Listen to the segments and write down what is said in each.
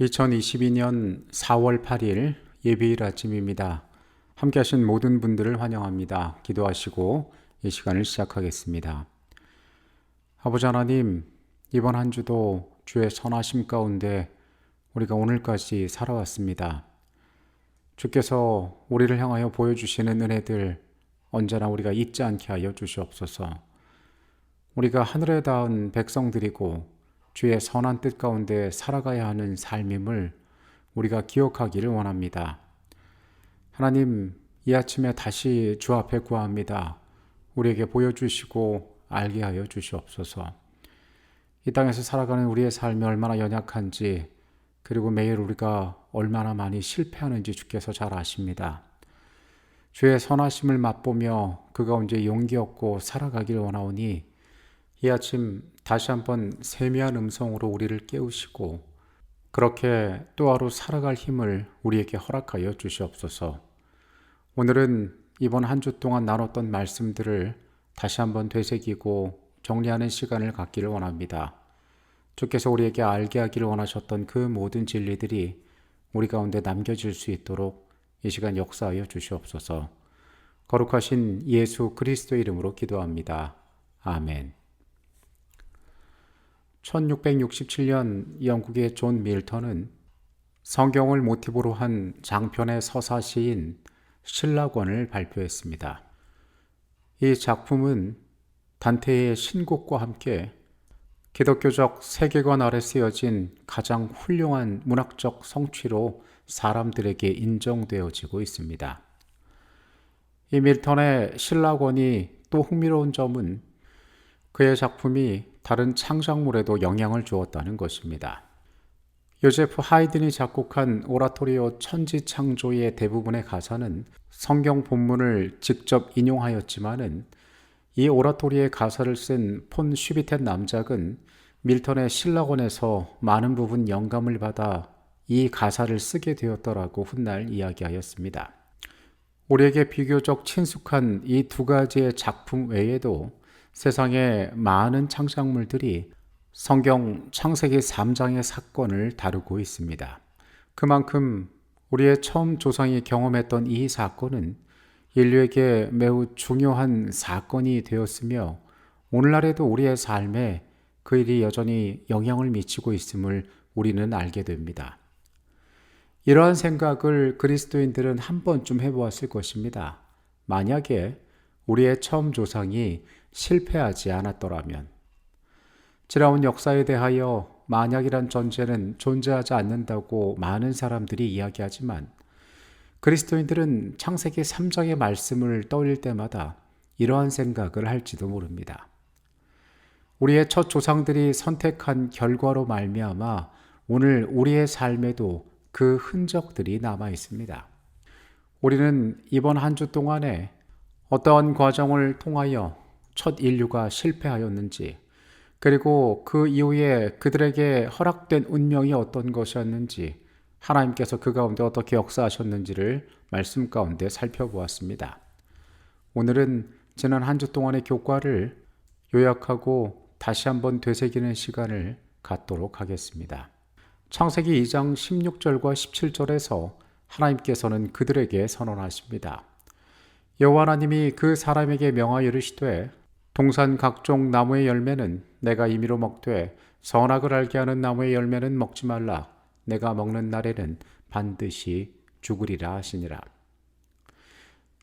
2022년 4월 8일 예비일 아침입니다. 함께 하신 모든 분들을 환영합니다. 기도하시고 이 시간을 시작하겠습니다. 아버지 하나님, 이번 한 주도 주의 선하심 가운데 우리가 오늘까지 살아왔습니다. 주께서 우리를 향하여 보여주시는 은혜들 언제나 우리가 잊지 않게 하여 주시옵소서. 우리가 하늘에 닿은 백성들이고 주의 선한 뜻 가운데 살아가야 하는 삶임을 우리가 기억하기를 원합니다. 하나님, 이 아침에 다시 주 앞에 구합니다. 우리에게 보여주시고 알게 하여 주시옵소서. 이 땅에서 살아가는 우리의 삶이 얼마나 연약한지, 그리고 매일 우리가 얼마나 많이 실패하는지 주께서 잘 아십니다. 주의 선하심을 맛보며 그 가운데 용기 얻고 살아가길 원하오니 이 아침 다시 한번 세미한 음성으로 우리를 깨우시고 그렇게 또 하루 살아갈 힘을 우리에게 허락하여 주시옵소서. 오늘은 이번 한 주 동안 나눴던 말씀들을 다시 한번 되새기고 정리하는 시간을 갖기를 원합니다. 주께서 우리에게 알게 하기를 원하셨던 그 모든 진리들이 우리 가운데 남겨질 수 있도록 이 시간 역사하여 주시옵소서. 거룩하신 예수 그리스도 이름으로 기도합니다. 아멘. 1667년 영국의 존 밀턴은 성경을 모티브로 한 장편의 서사시인 신라권을 발표했습니다. 이 작품은 단테의 신곡과 함께 기독교적 세계관 아래 쓰여진 가장 훌륭한 문학적 성취로 사람들에게 인정되어지고 있습니다. 이 밀턴의 신라권이 또 흥미로운 점은 그의 작품이 다른 창작물에도 영향을 주었다는 것입니다. 요제프 하이든이 작곡한 오라토리오 천지창조의 대부분의 가사는 성경 본문을 직접 인용하였지만은 이 오라토리의 가사를 쓴 폰 슈비텐 남작은 밀턴의 신라곤에서 많은 부분 영감을 받아 이 가사를 쓰게 되었더라고 훗날 이야기하였습니다. 우리에게 비교적 친숙한 이 두 가지의 작품 외에도 세상에 많은 창작물들이 성경 창세기 3장의 사건을 다루고 있습니다. 그만큼 우리의 처음 조상이 경험했던 이 사건은 인류에게 매우 중요한 사건이 되었으며 오늘날에도 우리의 삶에 그 일이 여전히 영향을 미치고 있음을 우리는 알게 됩니다. 이러한 생각을 그리스도인들은 한 번쯤 해보았을 것입니다. 만약에 우리의 처음 조상이 실패하지 않았더라면 지나온 역사에 대하여 만약이란 전제는 존재하지 않는다고 많은 사람들이 이야기하지만 그리스도인들은 창세기 3장의 말씀을 떠올릴 때마다 이러한 생각을 할지도 모릅니다. 우리의 첫 조상들이 선택한 결과로 말미암아 오늘 우리의 삶에도 그 흔적들이 남아 있습니다. 우리는 이번 한 주 동안에 어떠한 과정을 통하여 첫 인류가 실패하였는지, 그리고 그 이후에 그들에게 허락된 운명이 어떤 것이었는지, 하나님께서 그 가운데 어떻게 역사하셨는지를 말씀 가운데 살펴보았습니다. 오늘은 지난 한 주 동안의 교과를 요약하고 다시 한번 되새기는 시간을 갖도록 하겠습니다. 창세기 2장 16절과 17절에서 하나님께서는 그들에게 선언하십니다. 여호와 하나님이 그 사람에게 명하여 이르시되 동산 각종 나무의 열매는 내가 임의로 먹되 선악을 알게 하는 나무의 열매는 먹지 말라. 내가 먹는 날에는 반드시 죽으리라 하시니라.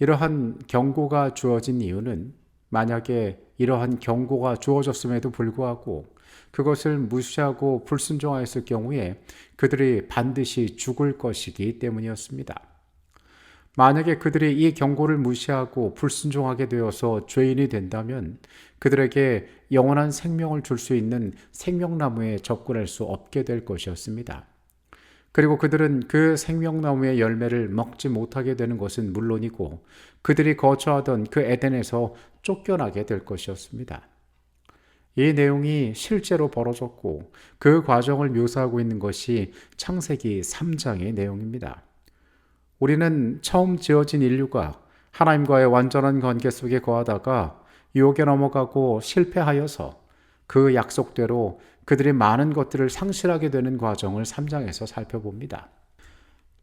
이러한 경고가 주어진 이유는 만약에 이러한 경고가 주어졌음에도 불구하고 그것을 무시하고 불순종하였을 경우에 그들이 반드시 죽을 것이기 때문이었습니다. 만약에 그들이 이 경고를 무시하고 불순종하게 되어서 죄인이 된다면 그들에게 영원한 생명을 줄 수 있는 생명나무에 접근할 수 없게 될 것이었습니다. 그리고 그들은 그 생명나무의 열매를 먹지 못하게 되는 것은 물론이고 그들이 거처하던 그 에덴에서 쫓겨나게 될 것이었습니다. 이 내용이 실제로 벌어졌고 그 과정을 묘사하고 있는 것이 창세기 3장의 내용입니다. 우리는 처음 지어진 인류가 하나님과의 완전한 관계 속에 거하다가 유혹에 넘어가고 실패하여서 그 약속대로 그들이 많은 것들을 상실하게 되는 과정을 3장에서 살펴봅니다.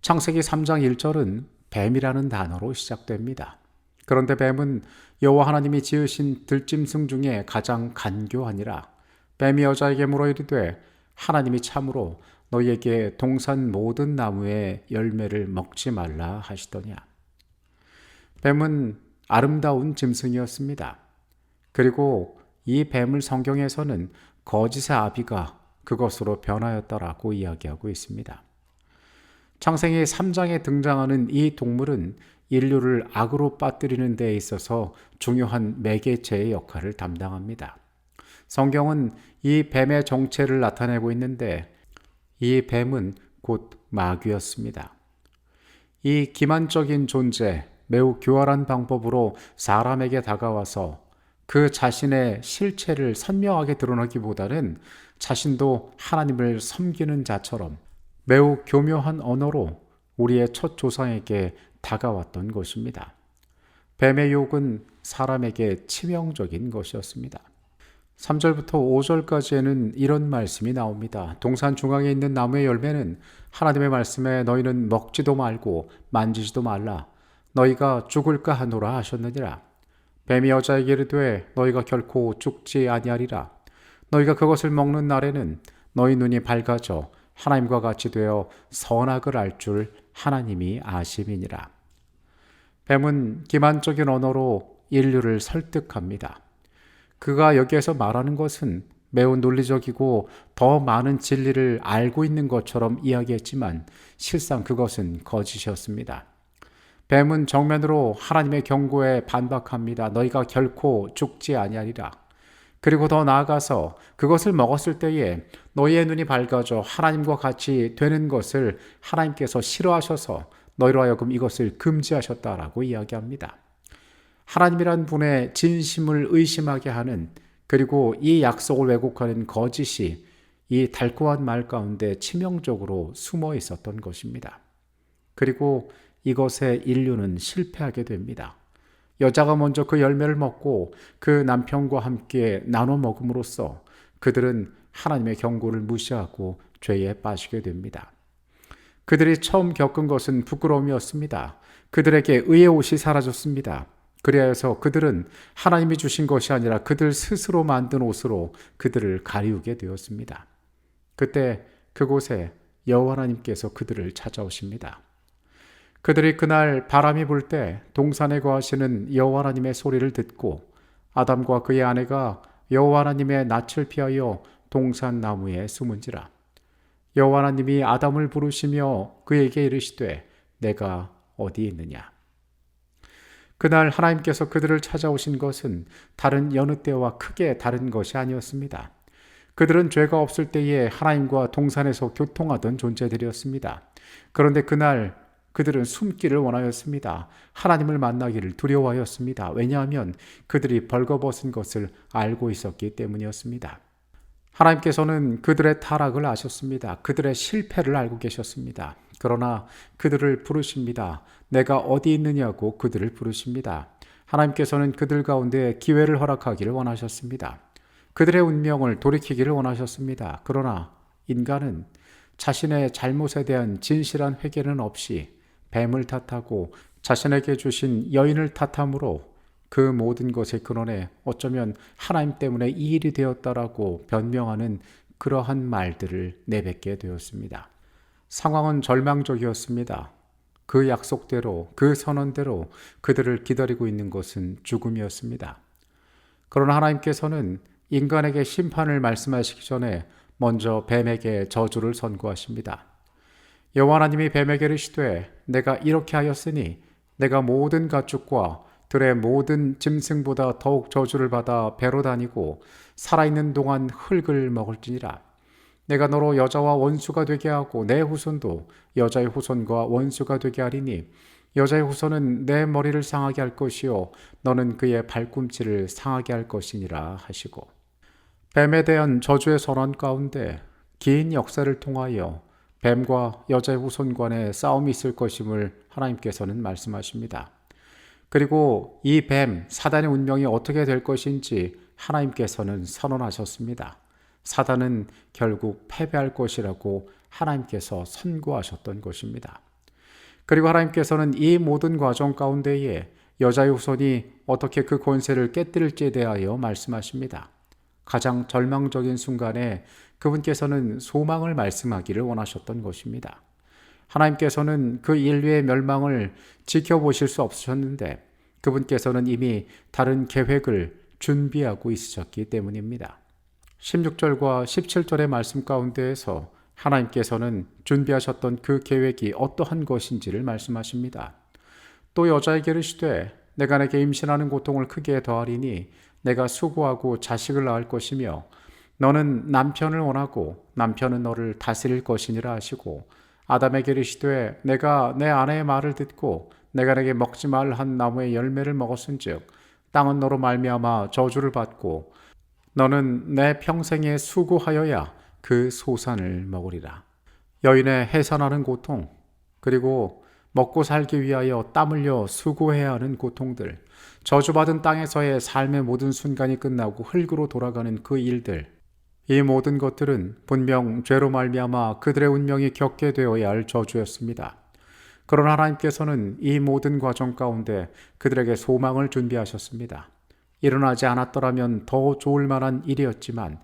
창세기 3장 1절은 뱀이라는 단어로 시작됩니다. 그런데 뱀은 여호와 하나님이 지으신 들짐승 중에 가장 간교하니라. 뱀이 여자에게 물어 이르되 하나님이 참으로 너희에게 동산 모든 나무의 열매를 먹지 말라 하시더냐. 뱀은 아름다운 짐승이었습니다. 그리고 이 뱀을 성경에서는 거짓의 아비가 그것으로 변하였다라고 이야기하고 있습니다. 창세기 3장에 등장하는 이 동물은 인류를 악으로 빠뜨리는 데 있어서 중요한 매개체의 역할을 담당합니다. 성경은 이 뱀의 정체를 나타내고 있는데 이 뱀은 곧 마귀였습니다. 이 기만적인 존재, 매우 교활한 방법으로 사람에게 다가와서 그 자신의 실체를 선명하게 드러나기보다는 자신도 하나님을 섬기는 자처럼 매우 교묘한 언어로 우리의 첫 조상에게 다가왔던 것입니다. 뱀의 욕은 사람에게 치명적인 것이었습니다. 3절부터 5절까지에는 이런 말씀이 나옵니다. 동산 중앙에 있는 나무의 열매는 하나님의 말씀에 너희는 먹지도 말고 만지지도 말라. 너희가 죽을까 하노라 하셨느니라. 뱀이 여자에게 이르되 너희가 결코 죽지 아니하리라. 너희가 그것을 먹는 날에는 너희 눈이 밝아져 하나님과 같이 되어 선악을 알 줄 하나님이 아심이니라. 뱀은 기만적인 언어로 인류를 설득합니다. 그가 여기에서 말하는 것은 매우 논리적이고 더 많은 진리를 알고 있는 것처럼 이야기했지만 실상 그것은 거짓이었습니다. 뱀은 정면으로 하나님의 경고에 반박합니다. 너희가 결코 죽지 아니하리라. 그리고 더 나아가서 그것을 먹었을 때에 너희의 눈이 밝아져 하나님과 같이 되는 것을 하나님께서 싫어하셔서 너희로 하여금 이것을 금지하셨다라고 이야기합니다. 하나님이란 분의 진심을 의심하게 하는 그리고 이 약속을 왜곡하는 거짓이 이 달콤한 말 가운데 치명적으로 숨어 있었던 것입니다. 그리고 이것에 인류는 실패하게 됩니다. 여자가 먼저 그 열매를 먹고 그 남편과 함께 나눠 먹음으로써 그들은 하나님의 경고를 무시하고 죄에 빠지게 됩니다. 그들이 처음 겪은 것은 부끄러움이었습니다. 그들에게 의의 옷이 사라졌습니다. 그리하여서 그들은 하나님이 주신 것이 아니라 그들 스스로 만든 옷으로 그들을 가리우게 되었습니다. 그때 그곳에 여호와 하나님께서 그들을 찾아오십니다. 그들이 그날 바람이 불 때 동산에 거하시는 여호와 하나님의 소리를 듣고 아담과 그의 아내가 여호와 하나님의 낯을 피하여 동산 나무에 숨은지라 여호와 하나님이 아담을 부르시며 그에게 이르시되 내가 어디 있느냐 그날 하나님께서 그들을 찾아오신 것은 다른 여느 때와 크게 다른 것이 아니었습니다. 그들은 죄가 없을 때에 하나님과 동산에서 교통하던 존재들이었습니다. 그런데 그날 그들은 숨기를 원하였습니다. 하나님을 만나기를 두려워하였습니다. 왜냐하면 그들이 벌거벗은 것을 알고 있었기 때문이었습니다. 하나님께서는 그들의 타락을 아셨습니다. 그들의 실패를 알고 계셨습니다. 그러나 그들을 부르십니다. 내가 어디 있느냐고 그들을 부르십니다. 하나님께서는 그들 가운데 기회를 허락하기를 원하셨습니다. 그들의 운명을 돌이키기를 원하셨습니다. 그러나 인간은 자신의 잘못에 대한 진실한 회개는 없이 뱀을 탓하고 자신에게 주신 여인을 탓함으로 그 모든 것의 근원에 어쩌면 하나님 때문에 이 일이 되었다라고 변명하는 그러한 말들을 내뱉게 되었습니다. 상황은 절망적이었습니다. 그 약속대로, 그 선언대로 그들을 기다리고 있는 것은 죽음이었습니다. 그러나 하나님께서는 인간에게 심판을 말씀하시기 전에 먼저 뱀에게 저주를 선고하십니다. 여호와 하나님이 뱀에게 이르시되 내가 이렇게 하였으니 내가 모든 가축과 들의 모든 짐승보다 더욱 저주를 받아 배로 다니고 살아있는 동안 흙을 먹을지니라. 내가 너로 여자와 원수가 되게 하고 내 후손도 여자의 후손과 원수가 되게 하리니 여자의 후손은 내 머리를 상하게 할 것이요 너는 그의 발꿈치를 상하게 할 것이니라 하시고 뱀에 대한 저주의 선언 가운데 긴 역사를 통하여 뱀과 여자의 후손 간의 싸움이 있을 것임을 하나님께서는 말씀하십니다. 그리고 이 뱀, 사단의 운명이 어떻게 될 것인지 하나님께서는 선언하셨습니다. 사단은 결국 패배할 것이라고 하나님께서 선고하셨던 것입니다. 그리고 하나님께서는 이 모든 과정 가운데에 여자의 후손이 어떻게 그 권세를 깨뜨릴지에 대하여 말씀하십니다. 가장 절망적인 순간에 그분께서는 소망을 말씀하기를 원하셨던 것입니다. 하나님께서는 그 인류의 멸망을 지켜보실 수 없으셨는데 그분께서는 이미 다른 계획을 준비하고 있으셨기 때문입니다. 16절과 17절의 말씀 가운데에서 하나님께서는 준비하셨던 그 계획이 어떠한 것인지를 말씀하십니다. 또 여자에게 이르시되 내가 내게 임신하는 고통을 크게 더하리니 내가 수고하고 자식을 낳을 것이며 너는 남편을 원하고 남편은 너를 다스릴 것이니라 하시고 아담에게 이르시되 내가 내 아내의 말을 듣고 내가 내게 먹지 말한 나무의 열매를 먹었은즉 땅은 너로 말미암아 저주를 받고 너는 내 평생에 수고하여야 그 소산을 먹으리라. 여인의 해산하는 고통, 그리고 먹고 살기 위하여 땀 흘려 수고해야 하는 고통들, 저주받은 땅에서의 삶의 모든 순간이 끝나고 흙으로 돌아가는 그 일들, 이 모든 것들은 분명 죄로 말미암아 그들의 운명이 겪게 되어야 할 저주였습니다. 그러나 하나님께서는 이 모든 과정 가운데 그들에게 소망을 준비하셨습니다. 일어나지 않았더라면 더 좋을 만한 일이었지만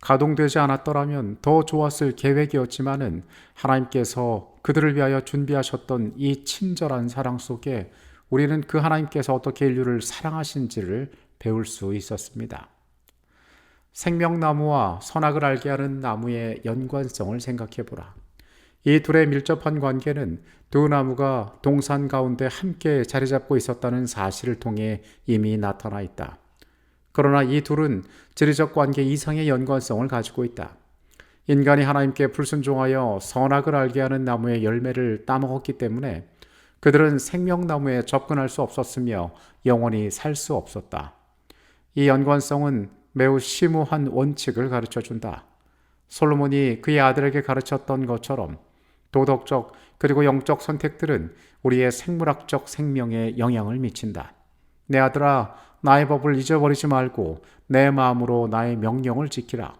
가동되지 않았더라면 더 좋았을 계획이었지만은 하나님께서 그들을 위하여 준비하셨던 이 친절한 사랑 속에 우리는 그 하나님께서 어떻게 인류를 사랑하신지를 배울 수 있었습니다. 생명나무와 선악을 알게 하는 나무의 연관성을 생각해 보라. 이 둘의 밀접한 관계는 두 나무가 동산 가운데 함께 자리 잡고 있었다는 사실을 통해 이미 나타나 있다. 그러나 이 둘은 지리적 관계 이상의 연관성을 가지고 있다. 인간이 하나님께 불순종하여 선악을 알게 하는 나무의 열매를 따먹었기 때문에 그들은 생명나무에 접근할 수 없었으며 영원히 살 수 없었다. 이 연관성은 매우 심오한 원칙을 가르쳐 준다. 솔로몬이 그의 아들에게 가르쳤던 것처럼 도덕적 그리고 영적 선택들은 우리의 생물학적 생명에 영향을 미친다. 내 아들아, 나의 법을 잊어버리지 말고 내 마음으로 나의 명령을 지키라.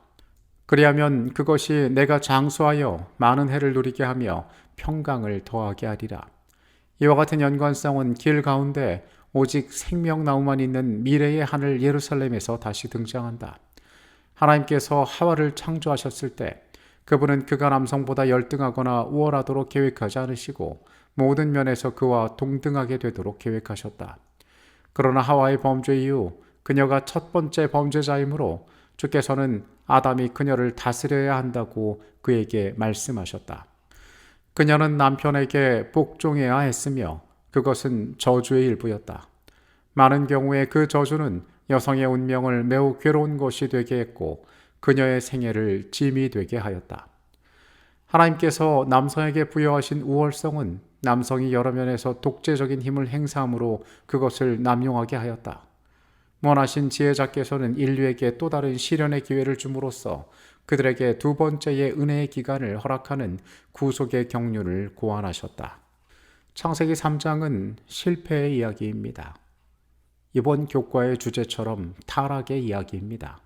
그리하면 그것이 내가 장수하여 많은 해를 누리게 하며 평강을 더하게 하리라. 이와 같은 연관성은 길 가운데 오직 생명나무만 있는 미래의 하늘 예루살렘에서 다시 등장한다. 하나님께서 하와를 창조하셨을 때 그분은 그가 남성보다 열등하거나 우월하도록 계획하지 않으시고 모든 면에서 그와 동등하게 되도록 계획하셨다. 그러나 하와의 범죄 이후 그녀가 첫 번째 범죄자이므로 주께서는 아담이 그녀를 다스려야 한다고 그에게 말씀하셨다. 그녀는 남편에게 복종해야 했으며 그것은 저주의 일부였다. 많은 경우에 그 저주는 여성의 운명을 매우 괴로운 것이 되게 했고 그녀의 생애를 짐이 되게 하였다. 하나님께서 남성에게 부여하신 우월성은 남성이 여러 면에서 독재적인 힘을 행사함으로 그것을 남용하게 하였다. 원하신 지혜자께서는 인류에게 또 다른 시련의 기회를 줌으로써 그들에게 두 번째의 은혜의 기간을 허락하는 구속의 경륜을 고안하셨다. 창세기 3장은 실패의 이야기입니다. 이번 교과의 주제처럼 타락의 이야기입니다.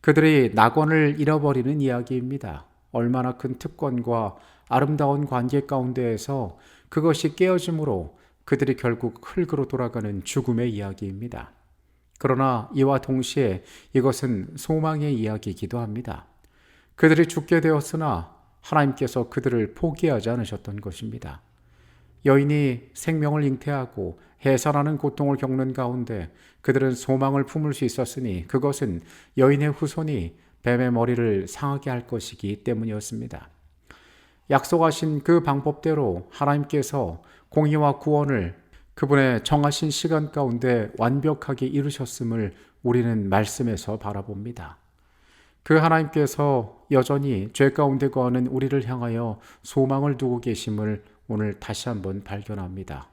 그들이 낙원을 잃어버리는 이야기입니다. 얼마나 큰 특권과 아름다운 관계 가운데에서 그것이 깨어짐으로 그들이 결국 흙으로 돌아가는 죽음의 이야기입니다. 그러나 이와 동시에 이것은 소망의 이야기이기도 합니다. 그들이 죽게 되었으나 하나님께서 그들을 포기하지 않으셨던 것입니다. 여인이 생명을 잉태하고 해산하는 고통을 겪는 가운데 그들은 소망을 품을 수 있었으니 그것은 여인의 후손이 뱀의 머리를 상하게 할 것이기 때문이었습니다. 약속하신 그 방법대로 하나님께서 공의와 구원을 그분의 정하신 시간 가운데 완벽하게 이루셨음을 우리는 말씀에서 바라봅니다. 그 하나님께서 여전히 죄 가운데 거하는 우리를 향하여 소망을 두고 계심을 오늘 다시 한번 발견합니다.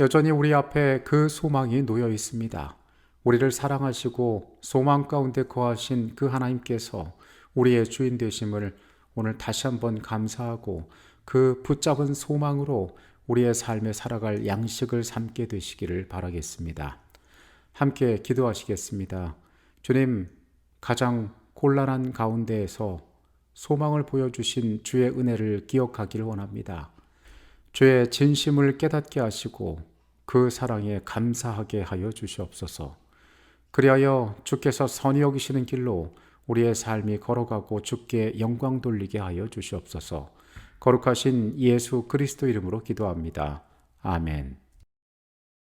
여전히 우리 앞에 그 소망이 놓여 있습니다. 우리를 사랑하시고 소망 가운데 거하신 그 하나님께서 우리의 주인 되심을 오늘 다시 한번 감사하고 그 붙잡은 소망으로 우리의 삶에 살아갈 양식을 삼게 되시기를 바라겠습니다. 함께 기도하시겠습니다. 주님, 가장 곤란한 가운데에서 소망을 보여주신 주의 은혜를 기억하길 원합니다. 주의 진심을 깨닫게 하시고 그 사랑에 감사하게 하여 주시옵소서. 그리하여 주께서 선히 여기시는 길로 우리의 삶이 걸어가고 주께 영광 돌리게 하여 주시옵소서. 거룩하신 예수 그리스도 이름으로 기도합니다. 아멘.